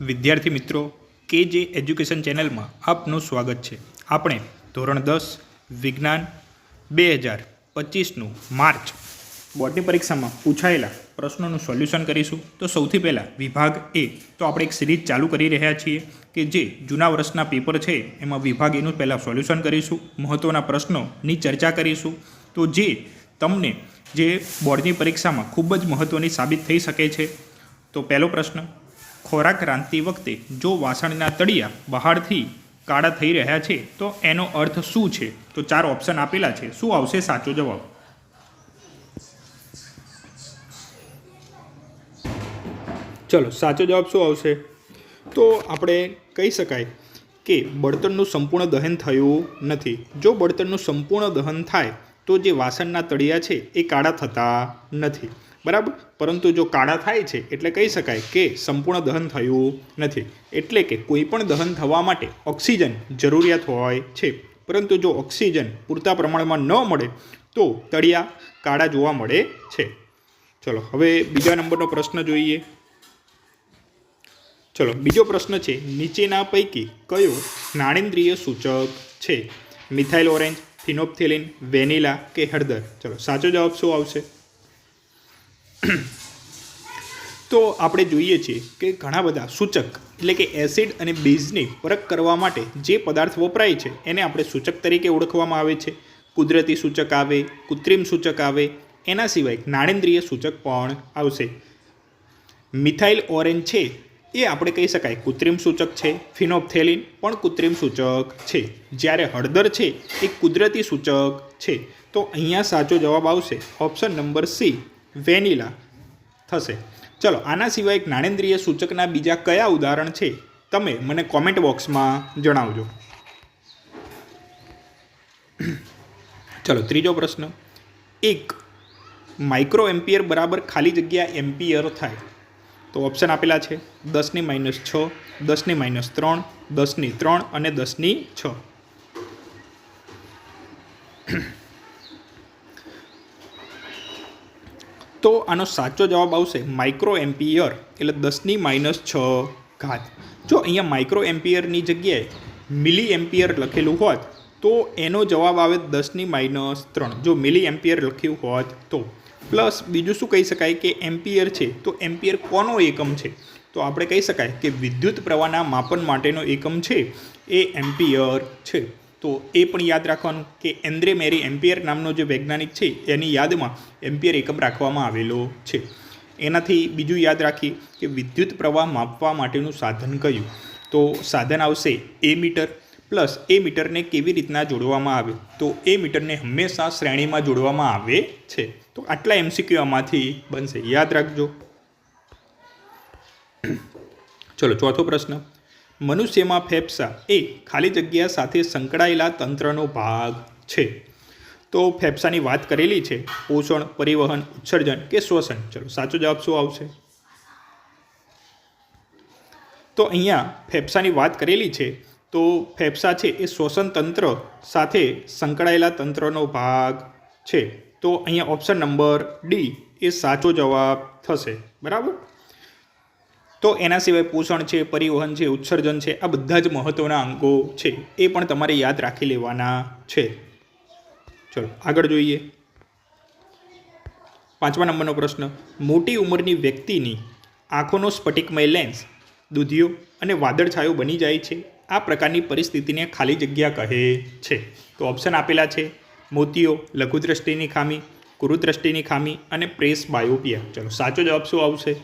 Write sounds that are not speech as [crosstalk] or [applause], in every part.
વિદ્યાર્થી મિત્રો કે જે એજ્યુકેશન ચેનલમાં આપનું સ્વાગત છે. આપણે ધોરણ દસ, વિજ્ઞાન બે હજાર પચીસનું માર્ચ બોર્ડની પરીક્ષામાં પૂછાયેલા પ્રશ્નોનું સોલ્યુશન કરીશું. તો સૌથી પહેલાં વિભાગ એ, તો આપણે એક સિરીઝ ચાલુ કરી રહ્યા છીએ કે જે જૂના વર્ષના પેપર છે, એમાં વિભાગ એનું પહેલાં સોલ્યુશન કરીશું મહત્ત્વના પ્રશ્નોની ચર્ચા કરીશું. તો જે તમને જે બોર્ડની પરીક્ષામાં ખૂબ જ મહત્ત્વની સાબિત થઈ શકે છે. તો પહેલો પ્રશ્ન ખોરાક રાંધતી વખતે જો વાસણના તળિયા બહારથી કાળા થઈ રહ્યા છે, તો એનો અર્થ શું છે? તો ચાર ઓપ્શન આપેલા છે. શું આવશે? સાચો જવાબ. ચલો, સાચો જવાબ શું આવશે? તો આપણે કહી શકાય કે બળતણનું સંપૂર્ણ દહન થયું નથી. જો બળતણનું સંપૂર્ણ દહન થાય, તો જે વાસણના તળિયા છે, એ કાળા થતા નથી. બરાબર? પરંતુ જો કાળા થાય છે, એટલે કહી શકાય કે સંપૂર્ણ દહન થયું નથી. એટલે કે કોઈ પણ દહન થવા માટે ઓક્સિજન જરૂરિયાત હોય છે. પરંતુ જો ઓક્સિજન પૂરતા પ્રમાણમાં ન મળે, તો તળિયા કાળા જોવા મળે છે. ચલો, હવે બીજા નંબરનો પ્રશ્ન જોઈએ. ચલો, બીજો પ્રશ્ન છે, નીચેના પૈકી કયો જ્ઞાનેન્દ્રિય સૂચક છે? મિથાઇલ ઓરેન્જ, ફિનોપ્થેલિન, વેનિલા કે હળદર? ચલો, સાચો જવાબ શું આવશે? તો આપણે જોઈએ છીએ કે ઘણા બધા સૂચક એટલે કે એસિડ અને બેઝને પરખ કરવા માટે જે પદાર્થ વપરાય છે એને આપણે સૂચક તરીકે ઓળખવામાં આવે છે. કુદરતી સૂચક આવે, કૃત્રિમ સૂચક આવે, એના સિવાય જ્ઞાનેન્દ્રિય સૂચક પણ આવશે. મિથાઇલ ઓરેન્જ છે એ આપણે કહી શકાય કૃત્રિમ સૂચક છે, ફિનોપ્થેલિન પણ કૃત્રિમ સૂચક છે. જ્યારે હળદર છે એ કુદરતી સૂચક છે. તો અહીંયા સાચો જવાબ આવશે ઓપ્શન નંબર સી. વેનિલા થશે. ચલો, આના સિવાય જ્ઞાનેન્દ્રિય સૂચકના બીજા કયા ઉદાહરણ છે? તમે મને કોમેન્ટ બોક્સમાં જણાવજો. ચલો, ત્રીજો પ્રશ્ન. એક માઇક્રો એમ્પિયર બરાબર ખાલી જગ્યા એમ્પિયર થાય. તો ઓપ્શન આપેલા છે દસની માઇનસ છ, દસની માઇનસ ત્રણ, દસની ત્રણ અને દસની છ. તો આનો સાચો જવાબ આવશે માઇક્રો એમ્પિયર એટલે દસની માઇનસ છ ઘાત. જો અહીંયા માઇક્રો એમ્પિયરની જગ્યાએ મિલી એમ્પિયર લખેલું હોત, તો એનો જવાબ આવે દસની માઇનસ ત્રણ. જો મિલી એમ્પિયર લખ્યું હોત તો. પ્લસ બીજું શું કહી શકાય કે એમ્પિયર છે, તો એમ્પિયર કોનો એકમ છે? તો આપણે કહી શકાય કે વિદ્યુત પ્રવાહના માપન માટેનો એકમ છે, એ એમ્પિયર છે. તો એ પણ યાદ રાખવાનું કે એન્દ્રે મેરી એમ્પિયર નામનો જે વૈજ્ઞાનિક છે, એની યાદમાં એમ્પિયર એકમ રાખવામાં આવેલો છે. એનાથી બીજું યાદ રાખીએ કે વિદ્યુત પ્રવાહ માપવા માટેનું સાધન કયું? તો સાધન આવશે એ મીટર પ્લસ એ મીટરને કેવી રીતના જોડવામાં આવે? તો એ મીટરને હંમેશા શ્રેણીમાં જોડવામાં આવે છે. તો આટલા એમસીક્યુ આમાંથી બનશે. યાદ રાખજો. ચલો, ચોથો પ્રશ્ન. મનુષ્યમાં ફેફસા એ ખાલી જગ્યા સાથે સંકળાયેલા તંત્રનો ભાગ છે. તો ફેફસાની વાત કરેલી છે, પોષણ, પરિવહન, ઉત્સર્જન કે શ્વસન? ચલો, સાચો જવાબ શું આવશે? તો અહીંયા ફેફસાની વાત કરેલી છે, તો ફેફસા છે એ શ્વસન તંત્ર સાથે સંકળાયેલા તંત્રનો ભાગ છે. તો અહીંયા ઓપ્શન નંબર ડી એ સાચો જવાબ થશે. બરાબર? તો એના સિવાય પોષણ છે, પરિવહન છે, ઉત્સર્જન છે, આ બધા જ મહત્ત્વના અંગો છે, એ પણ તમારે યાદ રાખી લેવાના છે. ચલો, આગળ જોઈએ. પાંચમા નંબરનો પ્રશ્ન, મોટી ઉંમરની વ્યક્તિની આંખોનો સ્ફટિકમય લેન્સ દૂધિયો અને વાદળછાયો બની જાય છે, આ પ્રકારની પરિસ્થિતિને ખાલી જગ્યા કહે છે. તો ઓપ્શન આપેલા છે, મોતીઓ, લઘુદ્રષ્ટિની ખામી, કુરુદ્રષ્ટિની ખામી અને પ્રેસ બાયોપિયા. ચલો, સાચો જવાબ શું આવશે?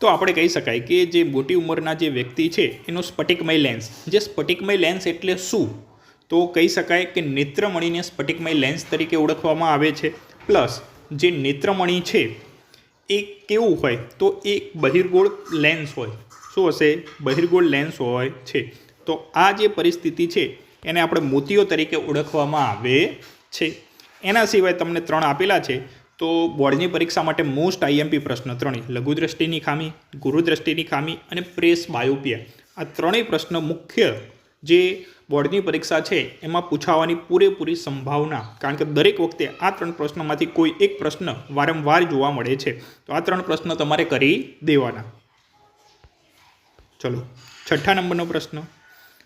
તો આપણે કહી શકાય કે જે મોટી ઉંમરના જે વ્યક્તિ છે, એનો સ્ફટિકમય લેન્સ જે સ્ફટિકમય લેન્સ એટલે શું? તો કહી શકાય કે નેત્રમણીને સ્ફટિકમય લેન્સ તરીકે ઓળખવામાં આવે છે. પ્લસ, જે નેત્રમણી છે, એ કેવું હોય? તો એ બહિર્ગોળ લેન્સ હોય. શું હશે? બહિર્ગોળ લેન્સ હોય છે. તો આ જે પરિસ્થિતિ છે, એને આપણે મોતીઓ તરીકે ઓળખવામાં આવે છે. એના સિવાય તમને ત્રણ આપેલા છે. તો બોર્ડની પરીક્ષા માટે મોસ્ટ આઈએમપી પ્રશ્ન ત્રણેય, લઘુદ્રષ્ટિની ખામી, ગુરુદ્રષ્ટિની ખામી અને પ્રેસ બાયોપિયા. આ ત્રણેય પ્રશ્ન મુખ્ય જે બોર્ડની પરીક્ષા છે, એમાં પૂછાવાની પૂરેપૂરી સંભાવના. કારણ કે દરેક વખતે આ ત્રણ પ્રશ્નોમાંથી કોઈ એક પ્રશ્ન વારંવાર જોવા મળે છે. તો આ ત્રણ પ્રશ્નો તમારે કરી દેવાના. ચલો, છઠ્ઠા નંબરનો પ્રશ્ન.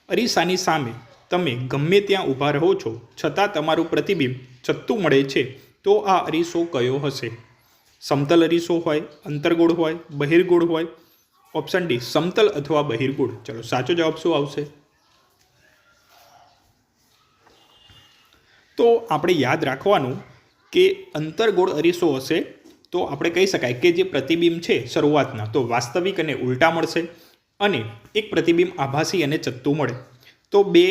અરીસાની સામે તમે ગમે ત્યાં ઊભા રહો છો, છતાં તમારું પ્રતિબિંબ ચત્તું મળે છે. તો આ અરીસો કયો હશે? સમતલ અરીસો હોય, અંતરગોળ હોય, બહિર્ગોળ હોય ઓપ્શન ડી સમતલ અથવા બહિર્ગોળ. ચલો, સાચો જવાબ શું આવશે? તો આપણે યાદ રાખવાનું કે અંતરગોળ અરીસો હશે તો આપણે કહી શકાય કે જે પ્રતિબિંબ છે શરૂઆતના, તો વાસ્તવિક અને ઉલટા મળશે અને એક પ્રતિબિંબ આભાસી અને ચત્તું મળે. તો બે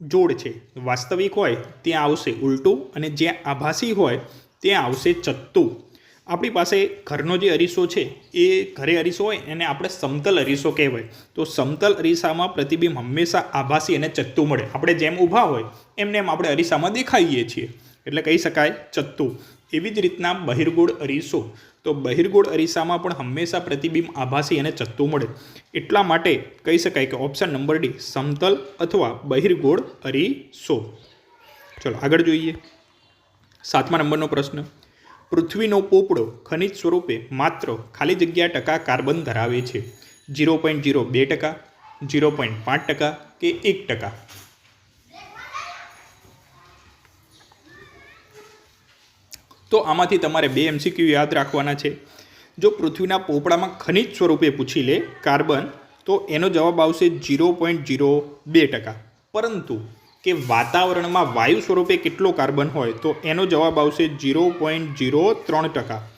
જોડ છે. વાસ્તવિક હોય, ત્યાં આવશે ઉલટું અને જ્યાં આભાસી હોય, ત્યાં આવશે ચત્તું. આપણી પાસે ઘરનો જે અરીસો છે, એ ઘરે અરીસો હોય એને આપણે સમતલ અરીસો કહેવાય. તો સમતલ અરીસામાં પ્રતિબિંબ હંમેશા આભાસી અને ચત્તું મળે. આપણે જેમ ઊભા હોય એમને એમ આપણે અરીસામાં દેખાઈએ છીએ. એટલે કહી શકાય ચત્તું. એવી જ રીતના બહિર્ગોળ અરીસો. તો બહિર્ગોળ અરીસામાં પણ હંમેશા પ્રતિબિંબ આભાસી અને ચત્તું મળે. એટલા માટે કહી શકાય કે ઓપ્શન નંબર ડી સમતલ અથવા બહિર્ગોળ અરીસો. ચલો, આગળ જોઈએ. સાતમા નંબરનો પ્રશ્ન. પૃથ્વીનો પોપડો ખનિજ સ્વરૂપે માત્ર ખાલી જગ્યા ટકા કાર્બન ધરાવે છે. જીરો પોઈન્ટ જીરો બે ટકા જીરો પોઈન્ટ પાંચ ટકા કે એક ટકા? તો આમાંથી તમારે બે એમસીક્યુ યાદ રાખવાના છે. જો પૃથ્વીના પોપડામાં ખનિજ સ્વરૂપે પૂછી લે, કાર્બન, તો એનો જવાબ આવશે જીરો પોઈન્ટ જીરો બે ટકા. પરંતુ કે વાતાવરણમાં વાયુ સ્વરૂપે કેટલો કાર્બન હોય, તો એનો જવાબ આવશે જીરો પોઈન્ટ જીરો ત્રણ ટકા.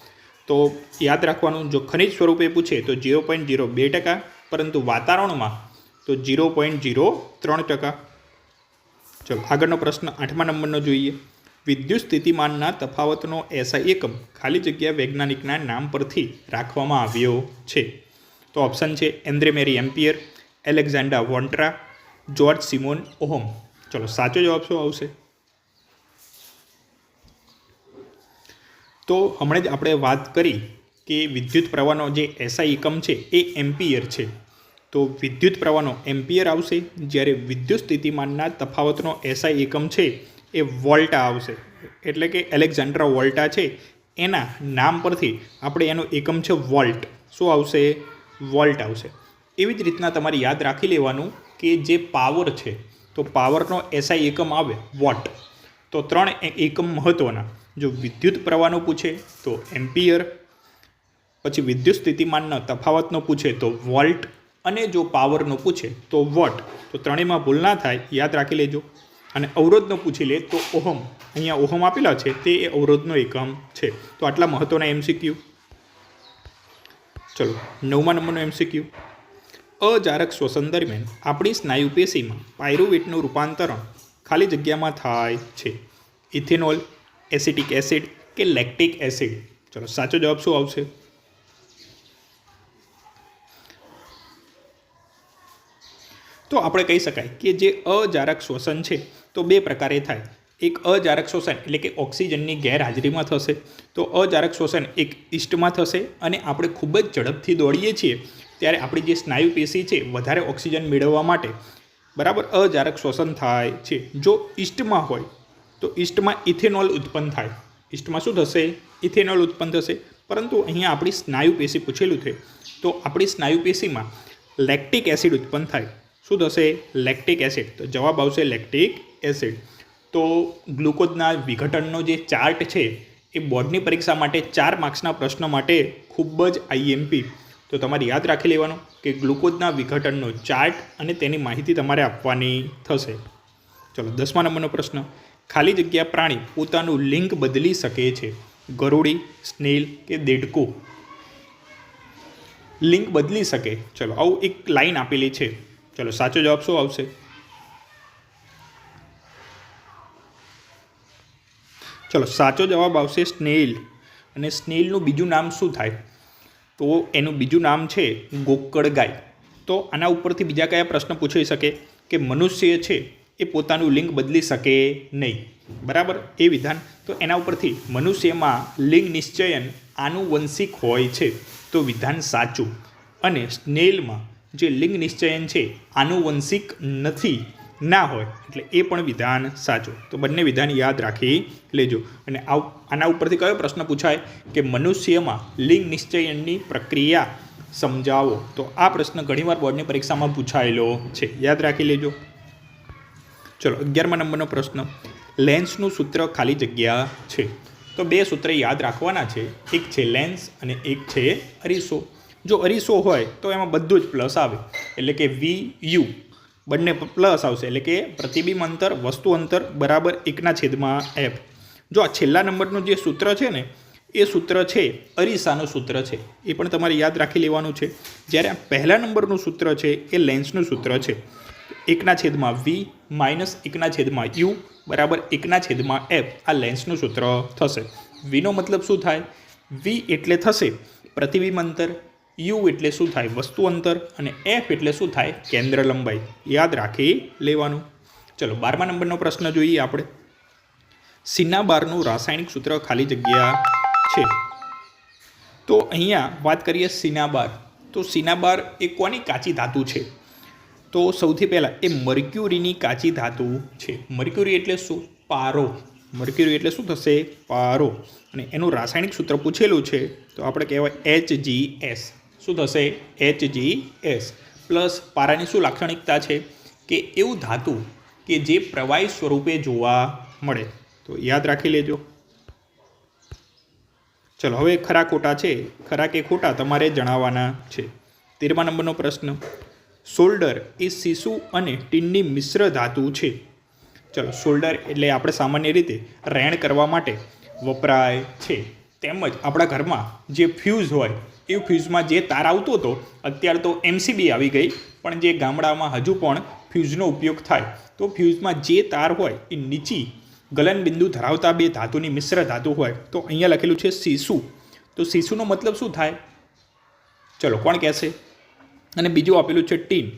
તો યાદ રાખવાનું, જો ખનિજ સ્વરૂપે પૂછે, તો જીરો પોઈન્ટ જીરો બે ટકા. પરંતુ વાતાવરણમાં, તો જીરો પોઈન્ટ જીરો ત્રણ ટકા. ચલો, આગળનો પ્રશ્ન આઠમા નંબરનો જોઈએ. વિદ્યુત સ્થિતિમાનના તફાવતનો એસઆઈ એકમ ખાલી જગ્યા વૈજ્ઞાનિકના નામ પરથી રાખવામાં આવ્યો છે. તો ઓપ્શન છે એન્દ્રેમેરી એમ્પિયર એલેક્ઝાન્ડા વોન્ટ્રા જોર્જ સિમોન ઓહોમ. ચલો સાચો જવાબ શું આવશે? તો હમણાં જ આપણે વાત કરી કે વિદ્યુત પ્રવાહનો જે એસઆઈ એકમ છે એ એમ્પિયર છે. તો વિદ્યુત પ્રવાહનો એમ્પિયર આવશે જ્યારે વિદ્યુત સ્થિતિમાનના તફાવતનો એસઆઈ એકમ છે એ વોલ્ટા આવશે. એટલે કે એલેક્ઝાન્ડ્રા વોલ્ટા છે, એના નામ પરથી આપણે એનો એકમ છે વોલ્ટ. શું આવશે? વોલ્ટ આવશે. એવી જ રીતના તમારે યાદ રાખી લેવાનું કે જે પાવર છે, તો પાવરનો એસઆઈ એકમ આવે વોટ. તો ત્રણ એકમ મહત્ત્વના જો વિદ્યુત પ્રવાહનો પૂછે, તો એમ્પિયર. પછી વિદ્યુત સ્થિતિમાનનો તફાવતનો પૂછે, તો વોલ્ટ. અને જો પાવરનો પૂછે, તો વોટ. તો ત્રણેયમાં ભૂલ ના થાય, યાદ રાખી લેજો. અને અવરોધનો પૂછી લે તો ઓહમ, અહીંયા ઓહમ આપેલા છે, તે એ અવરોધનો એકમ છે. તો આટલા મહત્ત્વના એમસીક્યુ ચલો, નવમા નંબરનો એમસીક્યુ અજારક શ્વસન દરમિયાન આપણી સ્નાયુ પેશીમાં પાયરુવેટનું રૂપાંતરણ ખાલી જગ્યામાં થાય છે. ઇથેનોલ, એસિટિક એસિડ કે લેક્ટિક એસિડ? ચલો, સાચો જવાબ શું આવશે? તો આપણે કહી શકાય કે જે અજારક શ્વસન છે તો બે પ્રકારે થાય. એક અજારક શોષણ એટલે કે ઓક્સિજનની ગેરહાજરીમાં થશે. તો અજારક શોષણ એક ઇસ્ટમાં થશે અને આપણે ખૂબ જ ઝડપથી દોડીએ છીએ ત્યારે આપણી જે સ્નાયુ પેશી છે વધારે ઓક્સિજન મેળવવા માટે બરાબર અજારક શોષણ થાય છે. જો ઈસ્ટમાં હોય તો ઇષ્ટમાં ઇથેનોલ ઉત્પન્ન થાય. ઈસ્ટમાં શું થશે? ઇથેનોલ ઉત્પન્ન થશે. પરંતુ અહીંયા આપણી સ્નાયુ પેશી પૂછેલું છે. તો આપણી સ્નાયુ પેશીમાં લેક્ટિક એસિડ ઉત્પન્ન થાય. શું થશે? લેક્ટિક એસિડ તો જવાબ આવશે લેક્ટિક એસિડ તો ગ્લુકોઝના વિઘટનનો જે ચાર્ટ છે, એ બોર્ડની પરીક્ષા માટે ચાર માર્ક્સના પ્રશ્ન માટે ખૂબ જ આઈએમપી તો તમારે યાદ રાખી લેવાનું કે ગ્લુકોઝના વિઘટનનો ચાર્ટ અને તેની માહિતી તમારે આપવાની થશે. ચલો, દસમા નંબરનો પ્રશ્ન. ખાલી જગ્યા પ્રાણી પોતાનું લિંગ બદલી શકે છે. ગરોળી, સ્નેલ કે દેડકો? લિંક બદલી શકે. ચલો, આવું એક લાઈન આપેલી છે. ચલો, સાચો જવાબ શું આવશે? ચલો, સાચો જવાબ આવશે સ્નેલ અને સ્નેલનું બીજું નામ શું થાય? તો એનું બીજું નામ છે ગોકળ ગાય તો આના ઉપરથી બીજા કયા પ્રશ્ન પૂછાઈ શકે? કે મનુષ્ય છે એ પોતાનું લિંગ બદલી શકે નહીં. બરાબર? એ વિધાન. તો એના ઉપરથી મનુષ્યમાં લિંગ નિશ્ચયન આનુવંશિક હોય છે. તો વિધાન સાચું. અને સ્નેલમાં જે લિંગ નિશ્ચયન છે, આનુવંશિક નથી, ના હોય, એટલે એ પણ વિધાન સાચું. તો બંને વિધાન યાદ રાખી લેજો. અને આના ઉપરથી કયો પ્રશ્ન પૂછાય કે મનુષ્યમાં લિંગ નિશ્ચયનની પ્રક્રિયા સમજાવો? તો આ પ્રશ્ન ઘણીવાર બોર્ડની પરીક્ષામાં પૂછાયેલો છે. યાદ રાખી લેજો. ચલો, અગિયારમા નંબરનો પ્રશ્ન. લેન્સનું સૂત્ર ખાલી જગ્યા છે. તો બે સૂત્ર યાદ રાખવાના છે. એક છે લેન્સ અને એક છે અરીસો. જો અરીસો હોય તો એમાં બધું જ પ્લસ આવે. એટલે કે વી યુ બંને પ્લસ આવશે. એટલે કે પ્રતિબિંબ અંતર, વસ્તુ અંતર બરાબર એકના છેદમાં એફ જો આ છેલ્લા નંબરનું જે સૂત્ર છે ને, એ સૂત્ર છે, અરીસાનું સૂત્ર છે. એ પણ તમારે યાદ રાખી લેવાનું છે. જ્યારે આ પહેલા નંબરનું સૂત્ર છે, એ લેન્સનું સૂત્ર છે. એકના છેદમાં વી માઇનસ એકના છેદમાં યુ બરાબર એકના છેદમાં એફ આ લેન્સનું સૂત્ર થશે. વીનો મતલબ શું થાય? વી એટલે થશે પ્રતિબિંબ અંતર યુ એટલે શું થાય? વસ્તુ અંતર અને એફ એટલે શું થાય? કેન્દ્ર લંબાઈ. યાદ રાખી લેવાનું. ચલો, બારમા નંબરનો પ્રશ્ન જોઈએ આપણે. સિન્ના બારનું રાસાયણિક સૂત્ર ખાલી જગ્યા છે. તો અહીંયા વાત કરીએ સિનાબાર તો સિનાબાર એ કોની કાચી ધાતુ છે? તો સૌથી પહેલાં, એ મર્ક્યુરીની કાચી ધાતુ છે. મર્ક્યુરી એટલે શું? પારો. મર્ક્યુરી એટલે શું થશે? પારો. અને એનું રાસાયણિક સૂત્ર પૂછેલું છે. તો આપણે કહેવાય એચ જી એસ શું થશે? એચ જી એસ પ્લસ પારાની શું લાક્ષણિકતા છે? કે એવું ધાતુ કે જે પ્રવાહી સ્વરૂપે જોવા મળે. તો યાદ રાખી લેજો. ચલો, હવે ખરા ખોટા છે. ખરા કે ખોટા તમારે જણાવવાના છે. તેરમા નંબરનો પ્રશ્ન. શોલ્ડર એ શીશુ અને ટીનની મિશ્ર ધાતુ છે. ચલો શોલ્ડર એટલે આપણે સામાન્ય રીતે રેણ કરવા માટે વપરાય છે. તેમજ આપણા ઘરમાં જે ફ્યુઝ હોય એ ફ્યુઝમાં જે તાર આવતો હતો, અત્યારે તો એમસીબી આવી ગઈ, પણ જે ગામડામાં હજુ પણ ફ્યુઝનો ઉપયોગ થાય. તો ફ્યુઝમાં જે તાર હોય, એ નીચી ગલનબિંદુ ધરાવતા બે ધાતુની મિશ્ર ધાતુ હોય, તો અહીંયા લખેલું છે સીસુ તો સીસુનો મતલબ શું થાય? ચલો, કોણ કહેશે? અને બીજું આપેલું છે ટીન.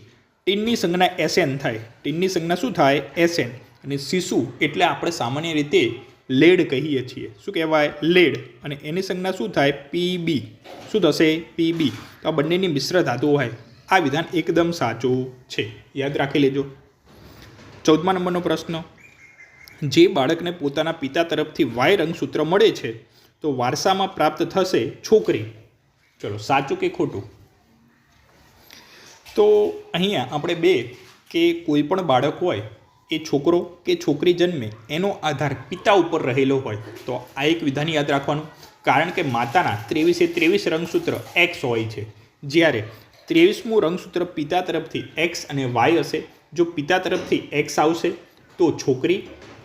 ટીનની સંજ્ઞા એસએન થાય. ટીનની સંજ્ઞા શું થાય? એસએન અને સીસુ એટલે આપણે સામાન્ય રીતે લેડ કહીએ છીએ. શું કહેવાય? લેડ. અને એની સંજ્ઞા શું થાય? પીબી શું થશે? પીબી તો આ બંનેની મિશ્ર ધાતુ હોય. આ વિધાન એકદમ સાચું છે. યાદ રાખી લેજો. ચૌદમા નંબરનો પ્રશ્ન. જે બાળકને પોતાના પિતા તરફથી વાય રંગસૂત્ર મળે છે, તો વારસામાં પ્રાપ્ત થશે છોકરી. ચલો, સાચું કે ખોટું? તો અહીંયા આપણે બે કે કોઈ પણ બાળક હોય એ છોકરો કે છોકરી જન્મે એનો આધાર પિતા ઉપર રહેલો હોય તો આ એક વિધાન યાદ રાખવાનું. કારણ કે માતાના ત્રેવીસે ત્રેવીસ રંગસૂત્ર એક્સ હોય છે. જ્યારે ત્રેવીસમું રંગસૂત્ર પિતા તરફથી એક્સ અને વાય હશે, જો પિતા તરફથી એક્સ આવશે, તો છોકરી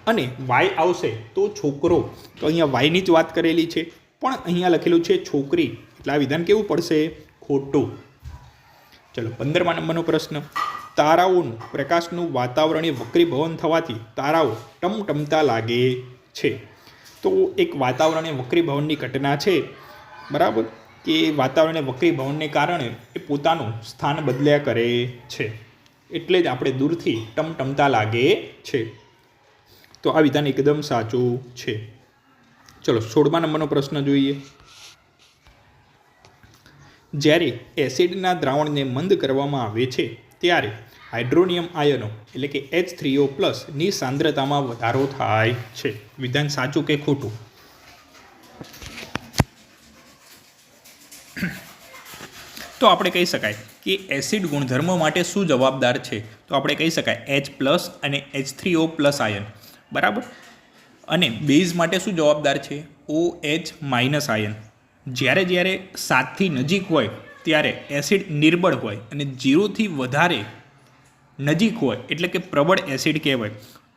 અને વાય આવશે, તો છોકરો. તો અહીંયા વાયની જ વાત કરેલી છે. પણ અહીંયા લખેલું છે છોકરી. એટલે આ વિધાન કેવું પડશે? ખોટું. ચલો, પંદરમા નંબરનો પ્રશ્ન. તારાઓનું, પ્રકાશનું વાતાવરણીય વક્રીભવન થવાથી તારાઓ ટમટમતા લાગે છે. તો એક વાતાવરણીય વક્રીભવનની ઘટના છે, બરાબર? કે વાતાવરણીય વક્રીભવનને કારણે એ પોતાનું સ્થાન બદલ્યા કરે છે. એટલે જ આપણે દૂરથી ટમટમતા લાગે છે. તો આ વિધાન એકદમ સાચું છે. ચલો, સોળમા નંબરનો પ્રશ્ન જોઈએ. જ્યારે એસિડના દ્રાવણને મંદ કરવામાં આવે છે, ત્યારે હાઇડ્રોનિયમ આયનો એટલે કે એચ થ્રીઓ પ્લસની સાંદ્રતામાં વધારો થાય છે. વિધાન સાચું કે ખોટું? તો આપણે કહી શકાય કે એસિડ ગુણધર્મો માટે શું જવાબદાર છે? તો આપણે કહી શકાય એચ પ્લસ અને H three O plus ion. બરાબર? અને બેઝ માટે શું જવાબદાર છે? O H minus ion. જ્યારે જ્યારે સાતથી નજીક હોય, ત્યારે એસિડ નિર્બળ હોય અને જીરોથી વધારે નજીક હોય, એટલે કે પ્રબળ એસિડ કહેવાય,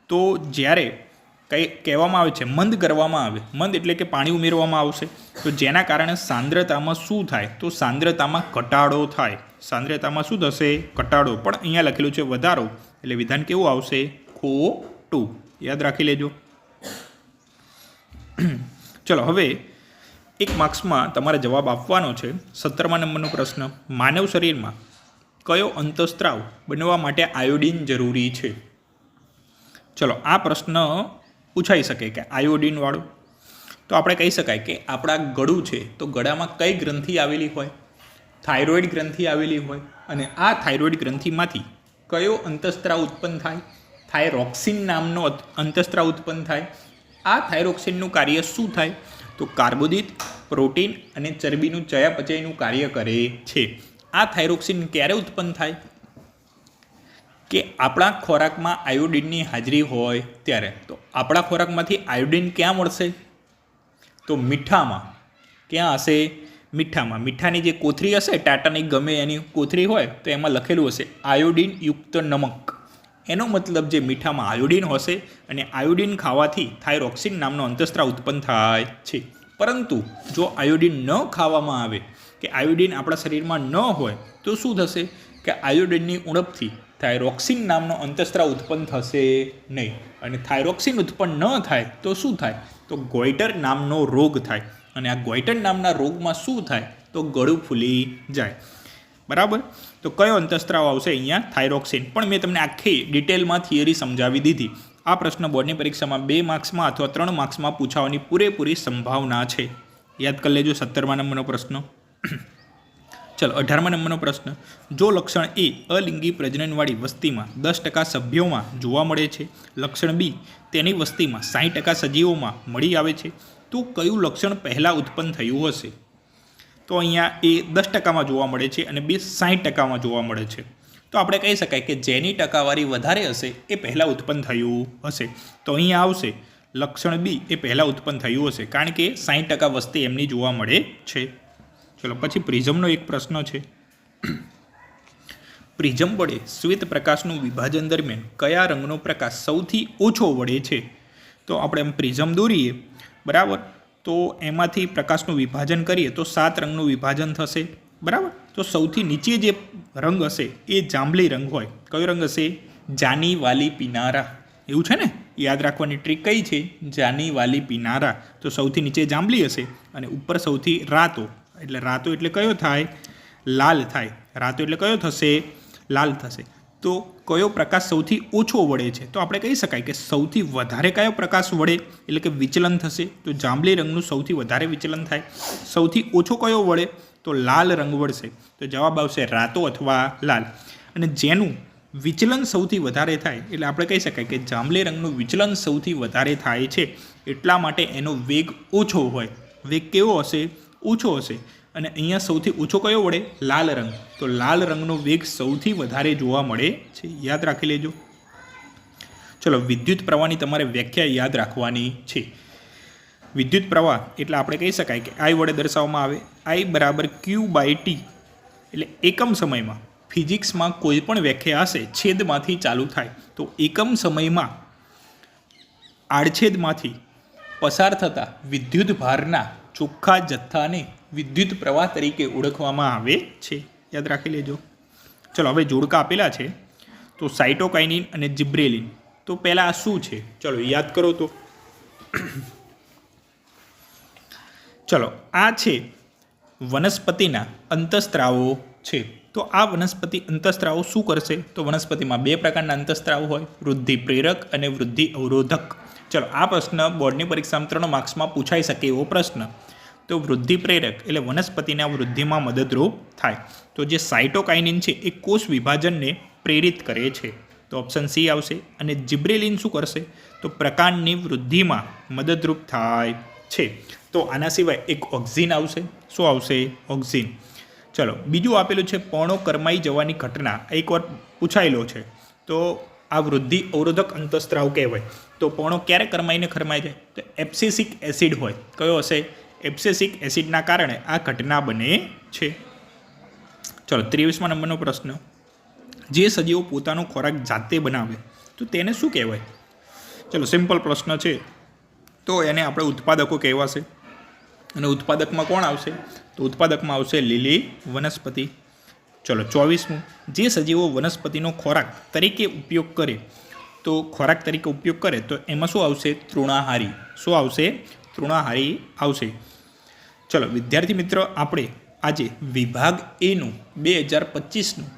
તો જ્યારે કંઈ કહેવામાં આવે છે, મંદ કરવામાં આવે, મંદ એટલે કે પાણી ઉમેરવામાં આવશે, તો જેના કારણે સાંદ્રતામાં શું થાય, તો સાંદ્રતામાં ઘટાડો થાય. સાંદ્રતામાં શું થશે? ઘટાડો. પણ અહીંયા લખેલું છે વધારો, એટલે વિધાન કેવું આવશે? ખોટું. યાદ રાખી લેજો. [clears throat] ચલો, હવે એક માર્ક્સમાં તમારે જવાબ આપવાનો છે, સત્તરમા નંબરનો પ્રશ્ન, માનવ શરીરમાં કયો અંતસ્ત્રાવ બનવા માટે આયોડિન જરૂરી છે? ચલો, આ પ્રશ્ન પૂછાઈ શકે કે આયોડિનવાળું. તો આપણે કહી શકાય કે આપણા ગળું છે, તો ગળામાં કઈ ગ્રંથિ આવેલી હોય? થાઇરોઇડ ગ્રંથિ આવેલી હોય અને આ થાઇરોઇડ ગ્રંથિમાંથી કયો અંતસ્ત્રાવ ઉત્પન્ન થાય? થાઇરોક્સિન નામનો અંતસ્ત્રાવ ઉત્પન્ન થાય. આ થાઇરોક્સિનનું કાર્ય શું થાય? તો કાર્બોદિત પ્રોટીન અને ચરબીનું ચયાપચયનું કાર્ય કરે છે. આ થાઇરોક્સિન ક્યારે ઉત્પન્ન થાય? કે આપણા ખોરાકમાં આયોડિનની હાજરી હોય ત્યારે. તો આપણા ખોરાકમાંથી આયોડિન ક્યાં મળશે? તો મીઠામાં. ક્યાં હશે? મીઠામાં. મીઠાની જે કોથરી હશે, ટાટાની ગમે એની કોથરી હોય, તો એમાં લખેલું હશે આયોડિન યુક્ત નમક. એનો મતલબ જે મીઠામાં આયોડિન હશે અને આયોડિન ખાવાથી થાઇરોક્સિન નામનો અંતસ્ત્રાવ ઉત્પન્ન થાય છે. પરંતુ જો આયોડિન ન ખાવામાં આવે કે આયોડિન આપણા શરીરમાં ન હોય તો શું થશે? કે આયોડિનની ઉણપથી થાઇરોક્સિન નામનો અંતસ્ત્રાવ ઉત્પન્ન થશે નહીં. અને થાઇરોક્સિન ઉત્પન્ન ન થાય તો શું થાય? તો ગોઈટર નામનો રોગ થાય. અને આ ગોઈટર નામના રોગમાં શું થાય? તો ગળું ફૂલી જાય. બરાબર? તો કયો અંતસ્ત્રાવ આવશે અહીંયા? થાઇરોક્સિન પણ મેં તમને આખી ડિટેલમાં થિયરી સમજાવી દીધી. આ પ્રશ્ન બોર્ડની પરીક્ષામાં બે માર્ક્સમાં અથવા ત્રણ માર્ક્સમાં પૂછાવાની પૂરેપૂરી સંભાવના છે. યાદ કરી લેજો, સત્તરમા નંબરનો પ્રશ્ન. [coughs] ચલો, અઢારમા નંબરનો પ્રશ્ન. જો લક્ષણ એ અલિંગી પ્રજનનવાળી વસ્તીમાં દસ ટકા સભ્યોમાં જોવા મળે છે, લક્ષણ બી તેની વસ્તીમાં સાઠ ટકા સજીવોમાં મળી આવે છે, તો કયું લક્ષણ પહેલાં ઉત્પન્ન થયું હશે? તો અહીંયા એ દસ ટકામાં જોવા મળે છે અને બે સાઠ ટકામાં જોવા મળે છે. તો આપણે કહી શકાય કે જેની ટકાવારી વધારે હશે, એ પહેલાં ઉત્પન્ન થયું હશે. તો અહીંયા આવશે, લક્ષણ બી એ પહેલાં ઉત્પન્ન થયું હશે, કારણ કે સાઠ ટકા વસ્તી એમની જોવા મળે છે. ચલો, પછી પ્રિઝમનો એક પ્રશ્ન છે. પ્રિઝમ વડે શ્વેત પ્રકાશનું વિભાજન દરમિયાન કયા રંગનો પ્રકાશ સૌથી ઓછો વળે છે? તો આપણે એમ પ્રિઝમ દોરીએ. બરાબર? તો એમાંથી પ્રકાશનું વિભાજન કરીએ તો સાત રંગનું વિભાજન થશે. બરાબર? તો સૌથી નીચે જે રંગ હશે એ જાંબલી રંગ હોય. કયો રંગ હશે? જાની વાલી પિનારા. એવું છે ને? યાદ રાખવાની ટ્રીક કઈ છે? જાની વાલી પિનારા. તો સૌથી નીચે જાંબલી હશે અને ઉપર સૌથી રાતો. એટલે રાતો એટલે કયો થાય? લાલ થાય. રાતો એટલે કયો થશે? લાલ થશે. તો કયો પ્રકાશ સૌથી ઓછો વળે છે? તો આપણે કહી શકાય કે સૌથી વધારે કયો પ્રકાશ વળે? એટલે કે વિચલન થશે. તો જાંબલી રંગનું સૌથી વધારે વિચલન થાય. સૌથી ઓછો કયો વળે? તો લાલ રંગ વળશે. તો જવાબ આવશે રાતો અથવા લાલ. અને જેનું વિચલન સૌથી વધારે થાય, એટલે આપણે કહી શકાય કે જાંબલી રંગનું વિચલન સૌથી વધારે થાય છે. એટલા માટે એનો વેગ ઓછો હોય. વેગ કેવો હશે? ઓછો હશે. અને અહીંયા સૌથી ઓછો કયો વળે? લાલ રંગ. તો લાલ રંગનો વેગ સૌથી વધારે જોવા મળે છે. યાદ રાખી લેજો. ચલો, વિદ્યુત પ્રવાહની તમારે વ્યાખ્યા યાદ રાખવાની છે. વિદ્યુત પ્રવાહ એટલે આપણે કહી શકાય કે આઈ વડે દર્શાવવામાં આવે. આઈ બરાબર ક્યુ બાય ટી એટલે એકમ સમયમાં ફિઝિક્સમાં કોઈ પણ વ્યાખ્યા હશે, છેદમાંથી ચાલુ થાય. તો એકમ સમયમાં આડછેદમાંથી પસાર થતા વિદ્યુત ભારના ચોખ્ખા જથ્થાને વિદ્યુત પ્રવાહ તરીકે ઓળખવામાં આવે છે. યાદ રાખી લેજો. ચલો, હવે જોડકા આપેલા છે. તો સાઇટોકાઇનિન અને જિબ્રેલિન. તો પહેલાં આ શું છે? ચલો યાદ કરો તો. ચલો, આ છે વનસ્પતિના અંતસ્ત્રાવો છે. તો આ વનસ્પતિ અંતસ્ત્રાવો શું કરશે? તો વનસ્પતિમાં બે પ્રકારના અંતસ્ત્રાવો હોય, વૃદ્ધિ પ્રેરક અને વૃદ્ધિ અવરોધક. ચલો, આ પ્રશ્ન બોર્ડની પરીક્ષામાં ત્રણ માર્ક્સમાં પૂછાઈ શકે એવો પ્રશ્ન. તો વૃદ્ધિ પ્રેરક એટલે વનસ્પતિના વૃદ્ધિમાં મદદરૂપ થાય. તો જે સાઇટોકાઇનિન છે એ કોષ વિભાજનને પ્રેરિત કરે છે. તો ઓપ્શન સી આવશે અને જિબ્રેલિન શું કરશે? તો પ્રકાંડની વૃદ્ધિમાં મદદરૂપ થાય છે. તો આના સિવાય એક ઓક્ઝિન આવશે. શું આવશે? ઓક્ઝિન. ચલો, બીજું આપેલું છે પર્ણો કરમાઈ જવાની ઘટના. એકવાર પૂછાયેલો છે. તો આ વૃદ્ધિ અવરોધક અંતસ્ત્રાવ કહેવાય. તો પર્ણો ક્યારે કરમાઈને ખરમાઈ જાય તો એપ્સિસિક એસિડ હોય. કયો હશે? એપ્સેસિક એસિડના કારણે આ ઘટના બને છે. ચલો, ત્રેવીસમા નંબરનો પ્રશ્ન. જે સજીવો પોતાનો ખોરાક જાતે બનાવે, તો તેને શું કહેવાય? ચલો, સિમ્પલ પ્રશ્ન છે. તો એને આપણે ઉત્પાદકો કહેવાશે. અને ઉત્પાદકમાં કોણ આવશે? તો ઉત્પાદકમાં આવશે લીલી વનસ્પતિ. ચલો, ચોવીસમું. જે સજીવો વનસ્પતિનો ખોરાક તરીકે ઉપયોગ કરે, તો ખોરાક તરીકે ઉપયોગ કરે, તો એમાં શું આવશે? તૃણાહારી. શું આવશે? તૃણાહારી આવશે. ચલો, વિદ્યાર્થી મિત્રો, આપણે આજે વિભાગ એનું બે હજાર પચીસનું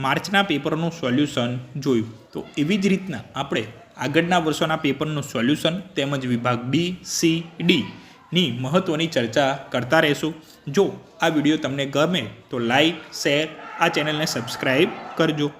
માર્ચના પેપરનું સોલ્યુશન જોયું. તો એવી જ રીતના આપણે આગળના વર્ષોના પેપરનું સોલ્યુશન તેમજ વિભાગ બી સી ડી ની મહત્ત્વની ચર્ચા કરતા રહેશું. જો આ વીડિયો તમને ગમે તો લાઈક, શેર, આ ચેનલને સબસ્ક્રાઈબ કરજો.